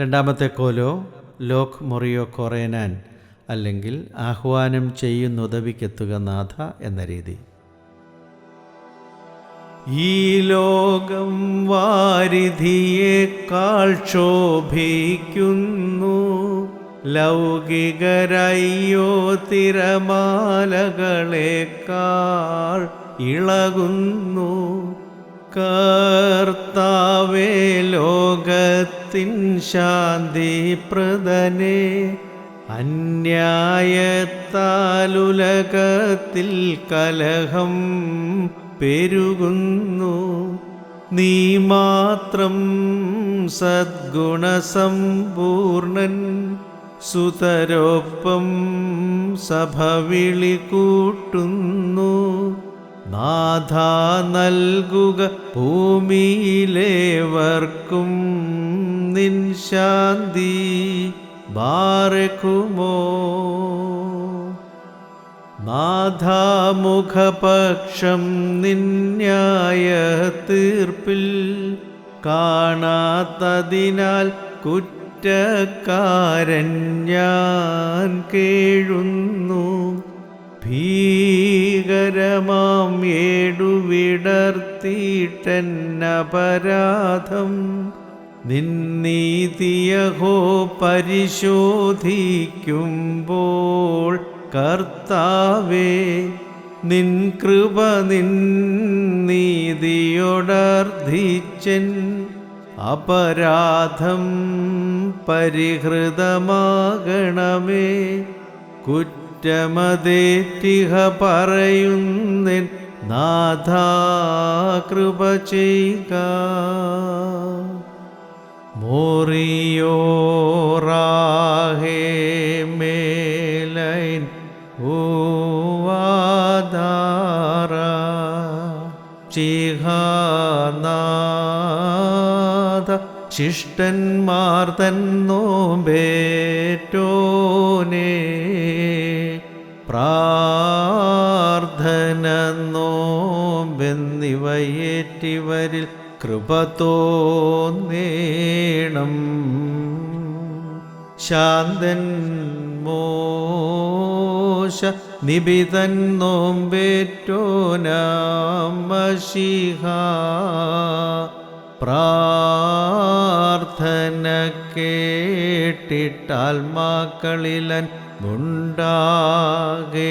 രണ്ടാമത്തെ കോലോ ലോക് മൊറിയോ കൊറേനാൻ അല്ലെങ്കിൽ ആഹ്വാനം ചെയ്യുന്നുദവിക്കെത്തുക നാഥ എന്ന രീതി. ഈ ലോകം വാരിധിയേക്കാൾ ശോഭിക്കുന്നു ലൗകികരയ്യോ തിരമാലകളേക്കാൾ ഇളകുന്നു. കർത്താവേ ലോകത്തിൻ ശാന്തിപ്രദനെ അന്യായത്താലുലകത്തിൽ കലഹം പെരുകുന്നു. നീ മാത്രം സദ്ഗുണസമ്പൂർണൻ. സുതരോപ്പം സഭ വിളി കൂട്ടുന്നു. നാഥ നൽകുക ഭൂമിയിലേവർക്കും നിൻ ശാന്തി ബാറക്കുമോ നാഥാമുഖപക്ഷം നിന്യായ തീർപ്പിൽ കാണാത്തതിനാൽ കുറ്റക്കാരൻ ഞാൻ കേഴുന്നു. ഭീകരമാം ഏടുവിടർത്തിയിട്ടെന്നപരാധം. നിന്നീതിയഹോ പരിശോധിക്കുമ്പോൾ കർത്താവേ നിൻ കൃപ നിൻ അപരാധം പരിഹൃതമാകണമേ കുറ്റമതേറ്റിഹ പറയുന്നിൻ നാഥാ കൃപ ചെയ്യുക മോറിയോറാഹേ മേലൈൻ ഊവാധാര ചിഹാനാഥ ശിഷ്ടന്മാർ തന്നോമ്പേറ്റോനേ പ്രാർത്ഥന നോമ്പെന്നിവയേറ്റിവരിൽ കൃപ തോന്നേണം. ശാന്തൻ മോശ നിബിതൻ നോമ്പേറ്റോനാമശിഹ പ്രാർത്ഥന കേട്ടിട്ടാൽമാക്കളിലൻ ഉണ്ടാകേണം